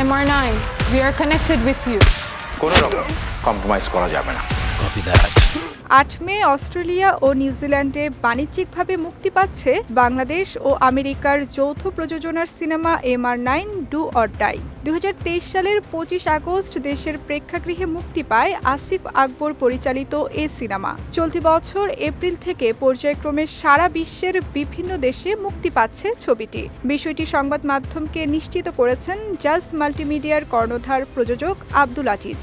MR9, we are connected with you. কোনো রকম compromise করা যাবে না আট মে অস্ট্রেলিয়া ও নিউজিল্যান্ডে বাণিজ্যিকভাবে মুক্তি পাচ্ছে বাংলাদেশ ও আমেরিকার যৌথ প্রযোজনার cinema M R nine, do or die. দু হাজার তেইশ সালের পঁচিশ আগস্ট দেশের প্রেক্ষাগৃহে মুক্তি পায় আসিফ আকবর পরিচালিত এ সিনেমা। চলতি বছর এপ্রিল থেকে পর্যায়ক্রমে সারা বিশ্বের বিভিন্ন দেশে মুক্তি পাচ্ছে ছবিটি। বিষয়টি সংবাদ মাধ্যমকে নিশ্চিত করেছেন জাজ মাল্টিমিডিয়ার কর্ণধার প্রযোজক আব্দুল আজিজ।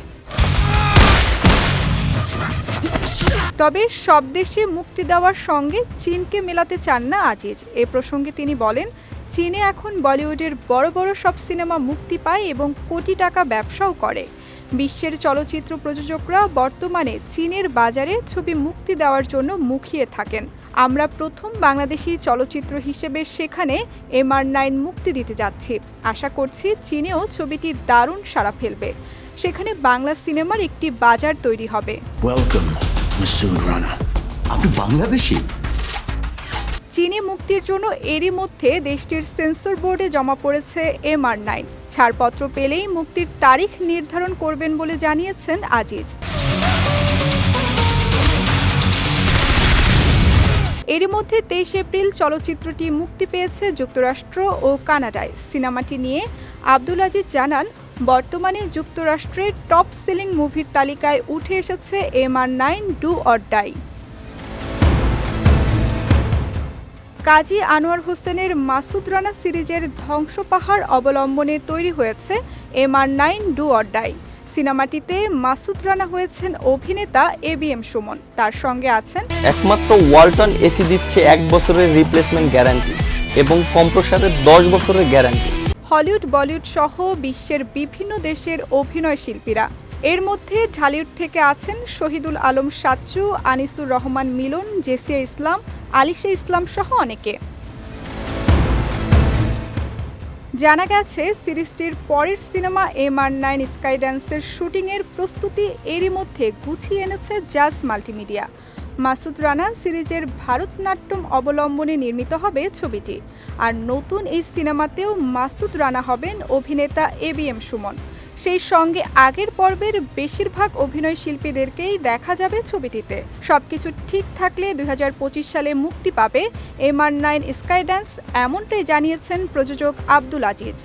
তবে সব দেশে মুক্তি দেওয়ার সঙ্গে চীনকে মেলাতে চান না আজিজ। এ প্রসঙ্গে তিনি বলেন, চীনে এখন বলিউডের বড় বড় সব সিনেমা মুক্তি পায় এবং কোটি টাকা ব্যবসাও করে। বিশ্বের চলচ্চিত্র প্রযোজকরা বর্তমানে চীনের বাজারে ছবি মুক্তি দেওয়ার জন্য মুখিয়ে থাকেন। আমরা প্রথম বাংলাদেশি চলচ্চিত্র হিসেবে সেখানে এমআর নাইন মুক্তি দিতে যাচ্ছি। আশা করছি চীনেও ছবিটি দারুণ সাড়া ফেলবে। সেখানে বাংলা সিনেমার একটি বাজার তৈরি হবে। ওয়েলকাম মাসুদ রানা আপনি বাংলাদেশি? চীনে মুক্তির জন্য এরই মধ্যে দেশটির সেন্সর বোর্ডে জমা পড়েছে এম আর নাইন। ছাড়পত্র পেলেই মুক্তির তারিখ নির্ধারণ করবেন বলে জানিয়েছেন আজিজ। এরই মধ্যে তেইশ এপ্রিল চলচ্চিত্রটি মুক্তি পেয়েছে যুক্তরাষ্ট্র ও কানাডায়। সিনেমাটি নিয়ে আব্দুল আজিজ জানান বর্তমানে যুক্তরাষ্ট্রের টপ সেলিং মুভির তালিকায় উঠে এসেছে M R nine, do or die. Kazi Anwar হোসেনের মাসুদ রানা সিরিজের ধ্বংস পাহাড় অবলম্বনে তৈরি হয়েছে M R nine, do or die. সিনেমাটিতে Masud Rana হয়েছেন অভিনেতা এ বি এম সুমন। তার সঙ্গে আছেন একমাত্র ওয়ালটন এসি দিচ্ছে এক বছরের রিপ্লেসমেন্ট গ্যারান্টি এবং কম্প্রসারের দশ বছরের গ্যারান্টি হলিউড, বলিউড সহ বিশ্বের বিভিন্ন দেশের অভিনয় শিল্পীরা। এর মধ্যে ঢালিউড থেকে আছেন শহীদুল আলম সাচ্চু, আনিসুর রহমান মিলন, জেসিয়া ইসলাম, আলিশা ইসলাম সহ অনেকে। জানা গেছে, সিরিজটির পরের cinema M R nine sky ড্যান্সের শুটিংয়ের প্রস্তুতি এরই মধ্যে গুছিয়ে এনেছে জাজ মাল্টিমিডিয়া। মাসুদ রানা সিরিজের ভারতনাট্যম অবলম্বনে নির্মিত হবে ছবিটি। আর নতুন এই সিনেমাতেও মাসুদ রানা হবেন অভিনেতা এ বি এম সুমন। সেই সঙ্গে আগের পর্বের বেশিরভাগ অভিনয় শিল্পীদেরকেই দেখা যাবে ছবিটিতে। সবকিছু ঠিক থাকলে দুই হাজার পঁচিশ সালে মুক্তি পাবে M R nine sky dance এমনটাই জানিয়েছেন প্রযোজক আব্দুল আজিজ।